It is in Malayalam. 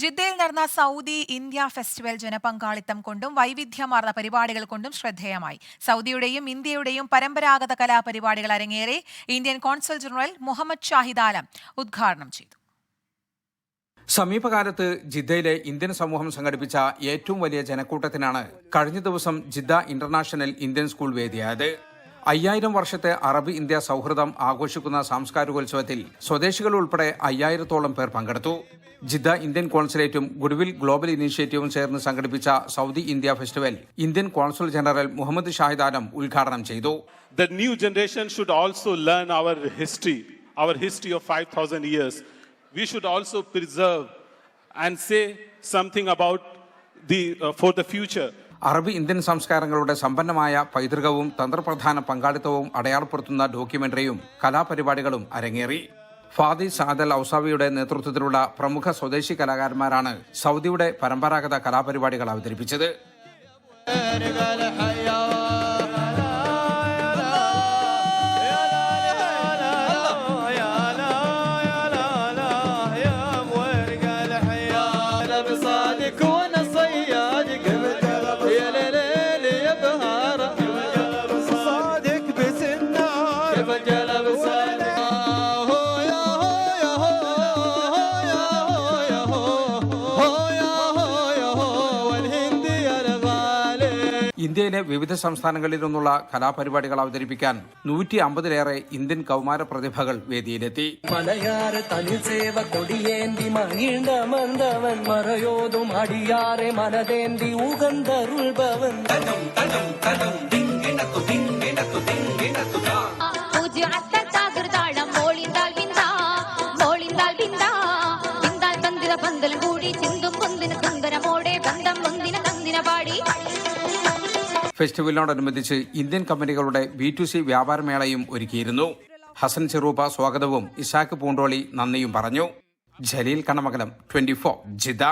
ജിദ്ദയിൽ നടന്ന സൗദി ഇന്ത്യ ഫെസ്റ്റിവൽ ജനപങ്കാളിത്തം കൊണ്ടും വൈവിധ്യമാർന്ന പരിപാടികൾ കൊണ്ടും ശ്രദ്ധേയമായി. സൗദിയുടെയും ഇന്ത്യയുടെയും പരമ്പരാഗത കലാപരിപാടികൾ അരങ്ങേറി Indian consul general Mohammad Shahid Alam ഉദ്ഘാടനം ചെയ്തു. സമീപകാലത്ത് ജിദ്ദയിലെ ഇന്ത്യൻ സമൂഹം സംഘടിപ്പിച്ച ഏറ്റവും വലിയ ജനക്കൂട്ടത്തിനാണ് കഴിഞ്ഞ ദിവസം ജിദ്ദ ഇന്റർനാഷണൽ ഇന്ത്യൻ സ്കൂൾ വേദിയായത്. അയ്യായിരം വർഷത്തെ അറബ് ഇന്ത്യ സൗഹൃദം ആഘോഷിക്കുന്ന സാംസ്കാരികോത്സവത്തിൽ സ്വദേശികൾ ഉൾപ്പെടെ അയ്യായിരത്തോളം പേർ പങ്കെടുത്തു. ജിദ്ദ ഇന്ത്യൻ കോൺസുലേറ്റും ഗുഡ്വിൽ ഗ്ലോബൽ ഇനീഷ്യേറ്റീവും ചേർന്ന് സംഘടിപ്പിച്ച Saudi India festival Indian consul general Mohammad Shahid Alam ഉദ്ഘാടനം ചെയ്തു. The new generation should also learn our history our history of 5,000 thousand years we should also preserve and say something about the for the future. Arab Indian സംസ്കാരങ്ങളുടെ സമ്പന്നമായ പൈതൃകവും തന്ത്രപ്രധാന പങ്കാളിത്തവും അടയാളപ്പെടുത്തുന്ന ഡോക്യുമെന്ററിയും കലാപരിപാടികളും അരങ്ങേറി. ഫാദി സാദൽ ഔസാവിയുടെ നേതൃത്വത്തിലുള്ള പ്രമുഖ സ്വദേശി കലാകാരന്മാരാണ് സൗദിയുടെ പരമ്പരാഗത കലാപരിപാടികൾ അവതരിപ്പിച്ചത്. ഇന്ത്യയിലെ വിവിധ സംസ്ഥാനങ്ങളിൽ നിന്നുള്ള കലാപരിപാടികൾ അവതരിപ്പിക്കാൻ നൂറ്റി അമ്പതിലേറെ ഇന്ത്യൻ കൗമാര പ്രതിഭകൾ വേദിയിലെത്തി. മലയാള പന്തലും കൂടി ചിന്തും പൊന്തിന് സുന്ദരമോടെ ബന്ധം പൊന്തിന് തന്തിന പാടി. ഫെസ്റ്റിവലിനോടനുബന്ധിച്ച് ഇന്ത്യൻ കമ്പനികളുടെ ബി ടു സി വ്യാപാരമേളയും ഒരുക്കിയിരുന്നു. ഹസൻ ചെറൂപ്പ സ്വാഗതവും ഇസാക്ക് പൂണ്ടോളി നന്ദിയും പറഞ്ഞു. Jaleel Kanamakalam twenty four Jeddah